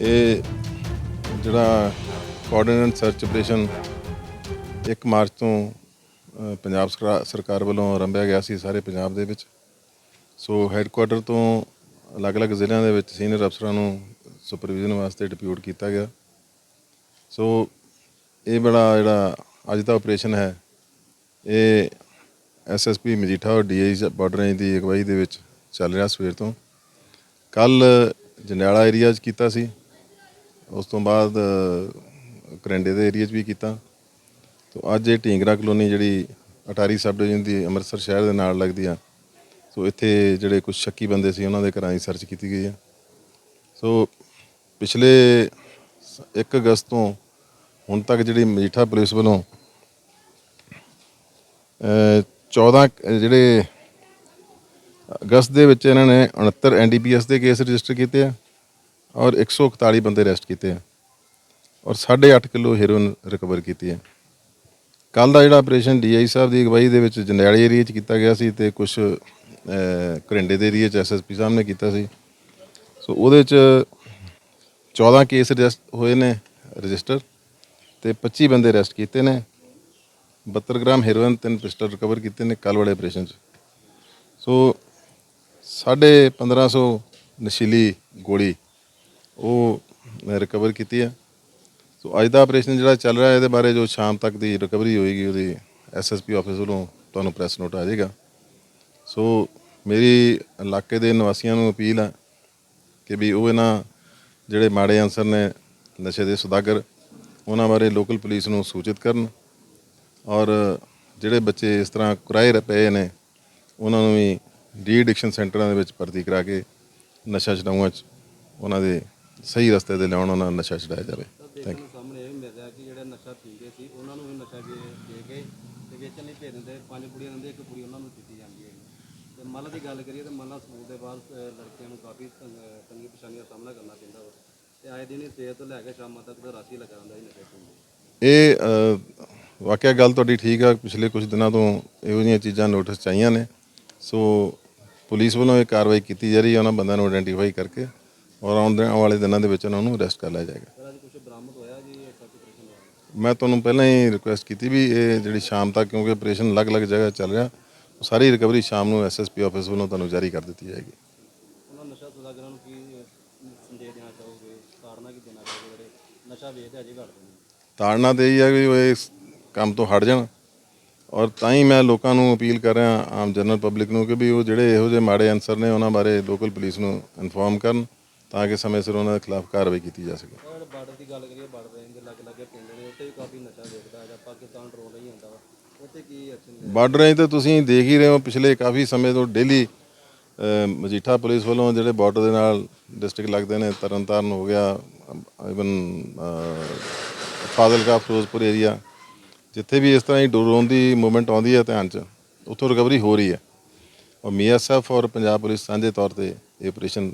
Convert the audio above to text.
ਇਹ ਜਿਹੜਾ coordinate search operation 1 March ਤੋਂ ਪੰਜਾਬ ਸਰਕਾ- ਸਰਕਾਰ ਵੱਲੋਂ ਆਰੰਭਿਆ ਗਿਆ ਸੀ ਸਾਰੇ ਪੰਜਾਬ ਦੇ ਵਿੱਚ। ਸੋ ਹੈੱਡਕੁਆਟਰ ਤੋਂ ਅਲੱਗ-ਅਲੱਗ ਜ਼ਿਲ੍ਹਿਆਂ ਦੇ ਵਿੱਚ ਸੀਨੀਅਰ ਅਫਸਰਾਂ ਨੂੰ ਸੁਪਰਵਿਜ਼ਨ ਵਾਸਤੇ ਡਿਪਿਊਟ ਕੀਤਾ ਗਿਆ। ਸੋ ਇਹ ਬੜਾ ਜਿਹੜਾ ਅੱਜ ਦਾ ਆਪਰੇਸ਼ਨ ਹੈ, ਇਹ ਐਸਐਸਪੀ ਮਜੀਠਾ ਔਰ ਡੀਆਈ ਬਾਰਡਰ ਰੇਂਜ ਦੀ ਅਗਵਾਈ ਦੇ ਵਿੱਚ ਚੱਲ ਰਿਹਾ ਸਵੇਰ ਤੋਂ। ਕੱਲ ਜੰਡਿਆਲਾ ਏਰੀਆ 'ਚ ਕੀਤਾ ਸੀ। ਉਸ ਤੋਂ ਬਾਅਦ ਅ, ਕਰੰਡੇ ਦੇ ਏਰੀਆ 'ਚ ਵੀ ਕੀਤਾ। ਤੋ ਅੱਜ ਇਹ ਢੀਂਗਰਾ ਕਲੋਨੀ ਜਿਹੜੀ ਅਟਾਰੀ ਸਬ ਡਿਵੀਜ਼ਨ ਦੀ ਅੰਮ੍ਰਿਤਸਰ ਸ਼ਹਿਰ ਦੇ ਨਾਲ ਲੱਗਦੀ ਆ। ਸੋ ਇੱਥੇ ਜਿਹੜੇ ਕੁਝ ਸ਼ੱਕੀ ਬੰਦੇ ਸੀ ਉਹਨਾਂ ਦੇ ਘਰਾਂ ਦੀ ਸਰਚ ਕੀਤੀ ਗਈ ਆ। ਸੋ ਪਿਛਲੇ 1 ਅਗਸਤ ਤੋਂ ਹੁਣ ਤੱਕ ਜਿਹੜੀ ਮਜੀਠਾ ਪੁਲਿਸ ਵੱਲੋਂ ਅ, 14 ਜਿਹੜੇ ਅਗਸਤ ਦੇ ਵਿੱਚ ਇਹਨਾਂ ਨੇ 69 ਐਨਡੀਪੀਐਸ ਦੇ ਕੇਸ ਰਜਿਸਟਰ ਕੀਤੇ ਆ। ਔਰ 141 ਬੰਦੇ ਅਰੈਸਟ ਕੀਤੇ ਆ ਔਰ 8.5 ਕਿਲੋ ਹੈਰੋਇਨ ਰਿਕਵਰ ਕੀਤੀ ਹੈ ਕੱਲ ਦਾ ਜਿਹੜਾ ਆਪਰੇਸ਼ਨ ਡੀਆਈ ਸਾਹਿਬ ਦੀ ਅਗਵਾਈ ਦੇ ਵਿੱਚ ਜੰਡਿਆਲੇ ਏਰੀਆ 'ਚ ਕੀਤਾ ਗਿਆ ਸੀ ਤੇ ਕੁਝ ਕਰਿੰਡੇ ਦੇ ਏਰੀਆ 'ਚ ਐਸਐਸਪੀ ਸਾਹਿਬ ਨੇ ਕੀਤਾ ਸੀ। ਸੋ ਉਹਦੇ 'ਚ 14 ਕੇਸ ਰਜਿਸਟ ਹੋਏ ਨੇ ਰਜਿਸਟਰ ਤੇ 25 ਬੰਦੇ ਅਰੈਸਟ ਕੀਤੇ ਨੇ। 72 ਗ੍ਰਾਮ ਹੈਰੋਇਨ ਤਿੰਨ ਪਿਸਟਲ ਰਿਕਵਰ ਕੀਤੇ ਨੇ ਕੱਲ ਵਾਲੇ ਆਪਰੇਸ਼ਨ 'ਚ। ਸੋ ਸਾਢੇ 1500 ਨਸ਼ੀਲੀ ਗੋਲੀ ਉਹ ਰਿਕਵਰ ਕੀਤੀ ਹੈ। ਸੋ ਅੱਜ ਦਾ ਆਪਰੇਸ਼ਨ ਜਿਹੜਾ ਚੱਲ ਰਿਹਾ, ਇਹਦੇ ਬਾਰੇ ਜੋ ਸ਼ਾਮ ਤੱਕ ਦੀ ਰਿਕਵਰੀ ਹੋਏਗੀ, ਉਹਦੀ ਐਸਐਸਪੀ ਆਫਿਸ ਵੱਲੋਂ ਤੁਹਾਨੂੰ ਪ੍ਰੈਸ ਨੋਟ ਆ ਜਾਏਗਾ। ਸੋ ਮੇਰੀ ਇਲਾਕੇ ਦੇ ਨਿਵਾਸੀਆਂ ਨੂੰ ਅਪੀਲ ਹੈ ਕਿ ਵੀ ਉਹ ਇਹਨਾਂ ਜਿਹੜੇ ਮਾੜੇ ਅਨਸਰ ਨੇ, ਨਸ਼ੇ ਦੇ ਸੁਦਾਗਰ, ਉਹਨਾਂ ਬਾਰੇ ਲੋਕਲ ਪੁਲਿਸ ਨੂੰ ਸੂਚਿਤ ਕਰਨ ਔਰ ਜਿਹੜੇ ਬੱਚੇ ਇਸ ਤਰ੍ਹਾਂ ਕੁਰਾਏ ਪਏ ਨੇ, ਉਹਨਾਂ ਨੂੰ ਵੀ ਡੀ ਐਡਿਕਸ਼ਨ ਸੈਂਟਰਾਂ ਦੇ ਵਿੱਚ ਭਰਤੀ ਕਰਾ ਕੇ ਨਸ਼ਾ ਛਡਾਊਆਂ 'ਚ ਉਹਨਾਂ ਦੇ ਸਹੀ ਰਸਤੇ ਤੇ ਲਿਆਉਣ ਉਹਨਾਂ ਨੂੰ ਨਸ਼ਾ ਛਡਾਇਆ ਜਾਵੇ। ਥੈਂਕ ਯੂ ਸਾਹਮਣੇ ਇਹ ਮਿਲ ਰਿਹਾ ਕਿ ਜਿਹੜੇ ਨਸ਼ਾ ਪੀਂਦੇ ਸੀ ਉਹਨਾਂ ਨੂੰ ਵੀ ਨਸ਼ਾ ਦੇ ਦੇ ਕੇ ਤੇ ਵੇਚਣ ਲਈ ਭੇਜ ਦਿੰਦੇ। ਪੰਜ ਕੁੜੀਆਂ ਦਿੰਦੇ ਇੱਕ ਕੁੜੀ ਉਹਨਾਂ ਨੂੰ ਦਿੱਤੀ ਜਾਂਦੀ ਹੈ। ਤੇ ਮੱਲ ਦੀ ਗੱਲ ਕਰੀਏ ਤਾਂ ਮੱਲਾ ਸਕੂਲ ਦੇ ਬਾਅਦ ਲੜਕੀਆਂ ਨੂੰ ਕਾਫੀ ਤੰਗ- ਪਰੇਸ਼ਾਨੀਆਂ ਦਾ ਸਾਹਮਣਾ ਕਰਨਾ ਪੈਂਦਾ ਵਾ। ਤੇ ਆਏ ਦਿਨ ਹੀ ਸਵੇਰ ਤੋਂ ਲੈ ਕੇ ਸ਼ਾਮਾਂ ਤੱਕ ਦਾ ਰਾਸੀ ਲੱਗਾ ਹੁੰਦਾ ਸੀ ਨਸ਼ੇ ਪੀਂਦੇ ਇਹ ਵਾਕਿਆ ਗੱਲ ਤੁਹਾਡੀ ਠੀਕ ਆ। ਪਿਛਲੇ ਕੁਝ ਦਿਨਾਂ ਤੋਂ ਇਹੋ ਜਿਹੀਆਂ ਚੀਜ਼ਾਂ ਨੋਟਿਸ ਚਾਹੀਆਂ ਨੇ। ਸੋ ਪੁਲਿਸ ਵੱਲੋਂ ਇਹ ਕਾਰਵਾਈ ਕੀਤੀ ਜਾ ਰਹੀ ਹੈ ਉਹਨਾਂ ਬੰਦਿਆਂ ਨੂੰ ਆਇਡੈਂਟੀਫਾਈ ਕਰਕੇ। ਔਰ ਆਉਣ ਦੇ- ਵਾਲੇ ਦਿਨਾਂ ਦੇ ਵਿੱਚ ਉਹਨਾਂ ਨੂੰ ਅਰੈਸਟ ਕਰ ਲਿਆ ਜਾਏਗਾ। ਸਰ ਅੱਜ ਕੁਝ ਬਰਾਮਦ ਹੋਇਆ ਜੀ ਇਹ ਸੱਚ ਆਪਰੇਸ਼ਨ ਦਾ ਮੈਂ ਤੁਹਾਨੂੰ ਪਹਿਲਾਂ ਹੀ ਰਿਕੁਐਸਟ ਕੀਤੀ ਵੀ ਇਹ ਜਿਹੜੀ ਸ਼ਾਮ ਤੱਕ ਕਿਉਂਕਿ ਆਪਰੇਸ਼ਨ ਅਲੱਗ-ਅਲੱਗ ਜਗ੍ਹਾ ਚੱਲ ਰਿਹਾ ਸਾਰੀ ਰਿਕਵਰੀ ਸ਼ਾਮ ਨੂੰ ਐਸਐਸਪੀ ਆਫਿਸ ਵੱਲੋਂ ਤੁਹਾਨੂੰ ਜਾਰੀ ਕਰ ਦਿੱਤੀ ਜਾਏਗੀ। ਉਹਨਾਂ ਨਸ਼ਾ ਸੁਦਾਗਰਾਂ ਨੂੰ ਕੀ ਅਹ, ਸੰਦੇਸ਼ ਦੇਣਾ ਚਾਹੋਗੇ? ਤਾੜਨਾ ਕੀ ਦੇਣਾ ਚਾਹੋਗੇ ਜਿਹੜੇ ਨਸ਼ਾ ਵੇਚਦੇ ਅਜੇ ਘੱਟਦੇ ਨੇ। ਤਾੜਨਾ ਤੇ ਇਹ ਹੈ ਵੀ ਉਹ ਇਸ ਕੰਮ ਤੋਂ ਹਟ ਜਾਣ। ਔਰ ਤਾਂ ਹੀ ਮੈਂ ਲੋਕਾਂ ਨੂੰ ਅਪੀਲ ਕਰ ਰਿਹਾ ਆਮ ਜਨਰਲ ਪਬਲਿਕ ਨੂੰ ਕਿ ਵੀ ਉਹ ਜਿਹੜੇ ਇਹੋ ਜਿਹੇ ਮਾੜੇ ਅਨਸਰ ਨੇ ਉਹਨਾਂ ਬਾਰੇ ਲੋਕਲ ਪੁਲਿਸ ਨੂੰ ਇਨਫੋਰਮ ਕਰਨ। ਤਾਂ ਕਿ ਸਮੇਂ ਸਿਰ ਉਹਨਾਂ ਦੇ ਖਿਲਾਫ ਕਾਰਵਾਈ ਕੀਤੀ ਜਾ ਸਕੇ। ਔਰ ਬਾਰਡਰ ਦੀ ਗੱਲ ਕਰੀਏ ਬਾਰਡਰ ਰੇਂਜ ਦੇ ਲੱਗ ਲੱਗੇ ਪਿੰਡ ਨੇ ਉੱਥੇ ਵੀ ਕਾਫੀ ਨਸ਼ਾ ਵੇਚਦਾ ਹੈਗਾ ਪਾਕਿਸਤਾਨ ਡਰੋਨ ਹੀ ਹੁੰਦਾ ਵਾ। ਉੱਥੇ ਕੀ ਐਕਸ਼ਨ ਬਾਰਡਰ ਰੇਂਜ ਤੇ ਤੁਸੀਂ ਦੇਖ ਹੀ ਰਹੇ ਹੋ ਪਿਛਲੇ ਕਾਫੀ ਸਮੇਂ ਤੋਂ ਡੇਲੀ ਮਜੀਠਾ ਪੁਲਿਸ ਵੱਲੋਂ ਜਿਹੜੇ ਬਾਰਡਰ ਦੇ ਨਾਲ ਡਿਸਟ੍ਰਿਕਟ ਲੱਗਦੇ ਨੇ ਤਰਨਤਾਰਨ ਹੋ ਗਿਆ ਇਵਨ ਫਾਜ਼ਿਲਕਾ ਫਿਰੋਜ਼ਪੁਰ ਏਰੀਆ ਜਿੱਥੇ ਵੀ ਇਸ ਤਰ੍ਹਾਂ ਹੀ ਡਰੋਨ ਦੀ ਮੂਵਮੈਂਟ ਆਉਂਦੀ ਹੈ ਧਿਆਨ 'ਚ ਉੱਥੋਂ ਰਿਕਵਰੀ ਹੋ ਰਹੀ ਹੈ। ਔਰ ਮੀਐਸਐਫ ਔਰ ਪੰਜਾਬ ਪੁਲਿਸ ਸਾਂਝੇ ਤੌਰ ਤੇ ਇਹ ਆਪਰੇਸ਼ਨ